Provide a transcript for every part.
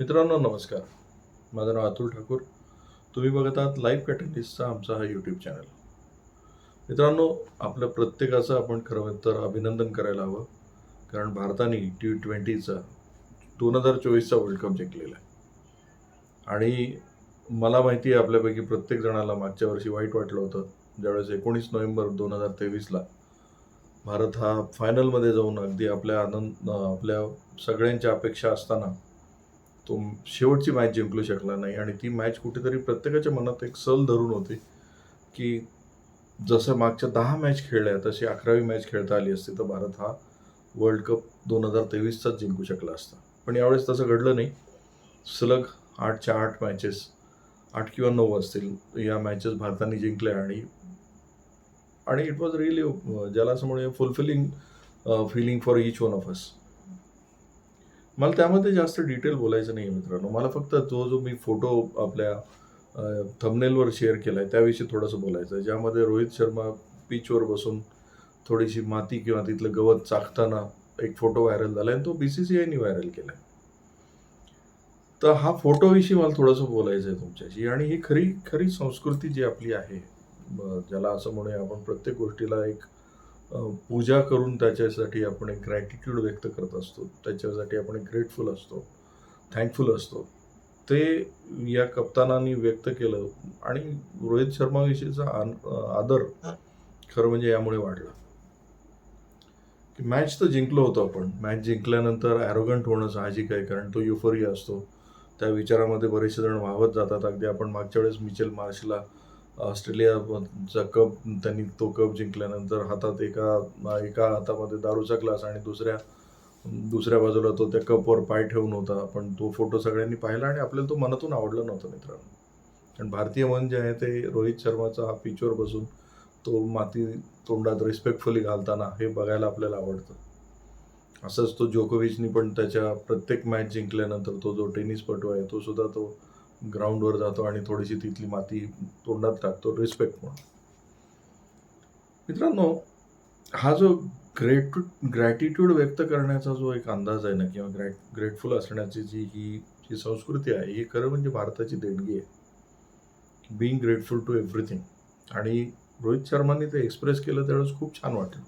मित्रांनो नमस्कार. माझं नाव अतुल ठाकूर. तुम्ही बघत आहात लाईव्ह कॅटलिस्टचा आमचा हा यूट्यूब चॅनल मित्रांनो आपल्या प्रत्येकाचं आपण खरं तर अभिनंदन करायला हवं. कारण भारताने टी ट्वेंटीचा दोन हजार चोवीसचा वर्ल्ड कप जिंकलेला आहे. आणि मला माहिती आहे आपल्यापैकी प्रत्येक जणाला मागच्या वर्षी वाईट वाटलं होतं. ज्यावेळेस एकोणीस नोव्हेंबर दोन हजार तेवीसला भारत हा फायनलमध्ये जाऊन अगदी आपल्या आनंद आपल्या सगळ्यांच्या अपेक्षा असताना तो शेवटची मॅच जिंकू शकला नाही. आणि ती मॅच कुठेतरी प्रत्येकाच्या मनात एक सल धरून होती की जसं मागच्या दहा मॅच खेळल्या तशी अकरावी मॅच खेळता आली असती तर भारत हा वर्ल्ड कप दोन हजार तेवीसचाच जिंकू शकला असता. पण यावेळेस तसं घडलं नाही. सलग आठच्या आठ मॅचेस आठ किंवा नऊ असतील या मॅचेस भारताने जिंकल्या आणि आणि इट वॉज रिअली ज्याला असं म्हणूया fulfilling feeling for each one of us मला त्यामध्ये जास्त डिटेल बोलायचं नाही मित्रांनो. मला फक्त तो जो मी फोटो आपल्या थंबनेलवर शेअर केला आहे त्याविषयी थोडंसं बोलायचं आहे. ज्यामध्ये रोहित शर्मा पिचवर बसून थोडीशी माती किंवा तिथलं गवत चाखताना एक फोटो व्हायरल झाला आणि तो बी सी सी आयनी व्हायरल केला आहे तर हा फोटोविषयी मला थोडंसं बोलायचं आहे तुमच्याशी. आणि ही खरी खरी संस्कृती जी आपली आहे ज्याला असं म्हणूया आपण प्रत्येक गोष्टीला एक पूजा करून त्याच्यासाठी आपण एक ग्रॅटिट्यूड व्यक्त करत असतो. त्याच्यासाठी आपण एक ग्रेटफुल असतो थँकफुल असतो. ते या कप्तानांनी व्यक्त केलं आणि रोहित शर्माविषयीचा आदर खरं म्हणजे यामुळे वाढला. की मॅच तर जिंकलो होतो आपण. मॅच जिंकल्यानंतर ॲरोगंट होणं साहजिक आहे कारण तो युफोरिया असतो. त्या विचारामध्ये बरेचसे जण वाहवत जातात. अगदी आपण मागच्या वेळेस मिचेल मार्शला ऑस्ट्रेलियाचा कप त्यांनी तो कप जिंकल्यानंतर हातात एका एका हातामध्ये दारूचा ग्लास आणि दुसऱ्या दुसऱ्या बाजूला तो त्या कपवर पाय ठेवून होता. पण तो फोटो सगळ्यांनी पाहिला आणि आपल्याला तो मनातून आवडला नव्हता मित्रांनो. कारण भारतीय मन जे आहे ते रोहित शर्माचा हा पिचवर बसून तो माती तोंडात रिस्पेक्टफुली घालताना हे बघायला आपल्याला आवडतं. असंच तो जोकोविचनी पण त्याच्या प्रत्येक मॅच जिंकल्यानंतर तो जो टेनिसपटू आहे तो सुद्धा तो ग्राउंडवर जातो आणि थोडीशी तिथली माती तोंडात टाकतो रिस्पेक्ट म्हणून. मित्रांनो हा जो ग्रेट ग्रॅटिट्यूड व्यक्त करण्याचा जो एक अंदाज आहे ना किंवा ग्रॅट ग्रेटफुल असण्याची जी ही जी संस्कृती आहे ही खरं म्हणजे भारताची देणगी आहे. बिईंग ग्रेटफुल टू एव्हरीथिंग आणि रोहित शर्माने ते एक्सप्रेस केलं त्यावेळेस खूप छान वाटलं.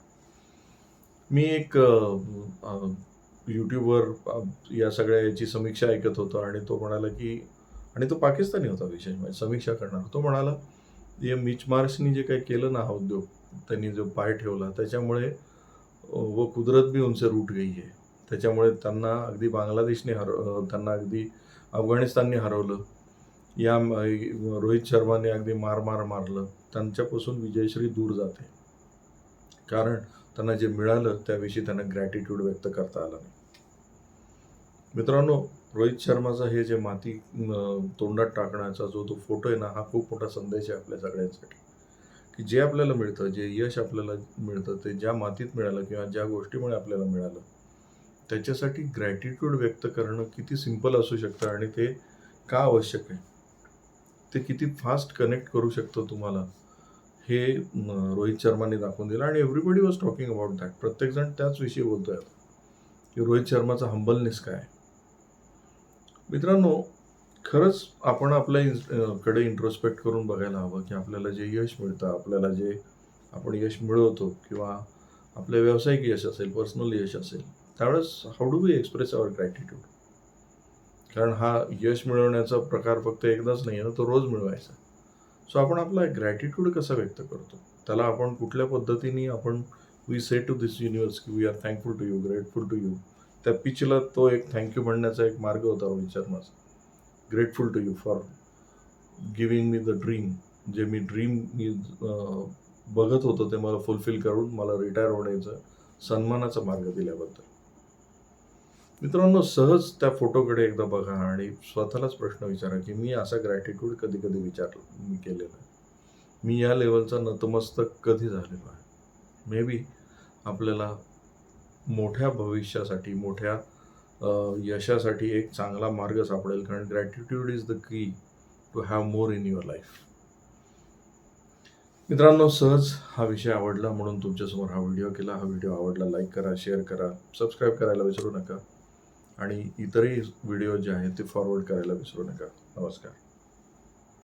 मी एक यूट्यूबवर या सगळ्या याची समीक्षा ऐकत होतो आणि तो म्हणाला की आणि तो पाकिस्तानी होता विशेष. म्हणजे समीक्षा करणार तो म्हणाला या मिच मार्शनी जे काही केलं ना हा उद्योग त्यांनी जो पाय ठेवला त्याच्यामुळे व कुदरत भी उनसे रूट गई आहे त्याच्यामुळे त्यांना अगदी बांगलादेशने हर त्यांना अगदी अफगाणिस्तानने हरवलं. या रोहित शर्माने अगदी मार मार मारलं. त्यांच्यापासून विजयश्री दूर जाते. कारण त्यांना जे मिळालं त्याविषयी त्यांना ग्रॅटिट्यूड व्यक्त करता आला नाही. मित्रांनो रोहित शर्माचा हे जे माती तोंडात टाकण्याचा जो तो फोटो आहे ना हा खूप मोठा संदेश आहे आपल्या सगळ्यांसाठी. की जे आपल्याला मिळतं जे यश आपल्याला मिळतं ते ज्या मातीत मिळालं किंवा ज्या गोष्टीमुळे आपल्याला मिळालं त्याच्यासाठी ग्रॅटिट्यूड व्यक्त करणं किती सिंपल असू शकतं आणि ते का आवश्यक आहे? ते किती फास्ट कनेक्ट करू शकतं तुम्हाला? हे रोहित शर्माने दाखवून दिलं आणि everybody was talking about that प्रत्येकजण त्याच विषयी बोलतोय की रोहित शर्माचा हंबलनेस काय? आहे. मित्रांनो खरंच आपण आपल्या इन- कडे इंट्रोस्पेक्ट करून बघायला हवं की आपल्याला जे यश मिळतं आपल्याला जे आपण यश मिळवतो किंवा आपलं व्यावसायिक यश असेल पर्सनल यश असेल त्यावेळेस how do we express our gratitude कारण हा यश मिळवण्याचा प्रकार फक्त एकदाच नाही आहे ना तो रोज मिळवायचा. सो आपण आपला ग्रॅटिट्यूड कसा व्यक्त करतो? त्याला आपण कुठल्या पद्धतीने आपण we say to this universe की we are thankful to you grateful to you त्या पिचला तो एक थँक्यू म्हणण्याचा एक मार्ग होता रोहित शर्माचा. Grateful to you for giving me the dream जे मी ड्रीम मी बघत होतो ते मला फुलफिल करून मला रिटायर होण्याचा सन्मानाचा मार्ग दिल्याबद्दल. मित्रांनो सहज त्या फोटोकडे एकदा बघा आणि स्वतःलाच प्रश्न विचारा की मी असा ग्रॅटिट्यूड कधी कधी विचार मी केलेला आहे. मी या लेवलचा नतमस्तक कधी झालेलो आहे? मे बी आपल्याला मोठ्या भविष्यासाठी मोठ्या यशासाठी एक चांगला मार्ग सापडेल. कारण gratitude is the key to have more in your life मित्रांनो सहज हा विषय आवडला म्हणून तुमच्यासमोर हा व्हिडिओ केला. हा व्हिडिओ आवडला लाईक करा शेअर करा सबस्क्राईब करायला विसरू नका. आणि इतरही व्हिडिओ जे आहेत ते फॉरवर्ड करायला विसरू नका. नमस्कार.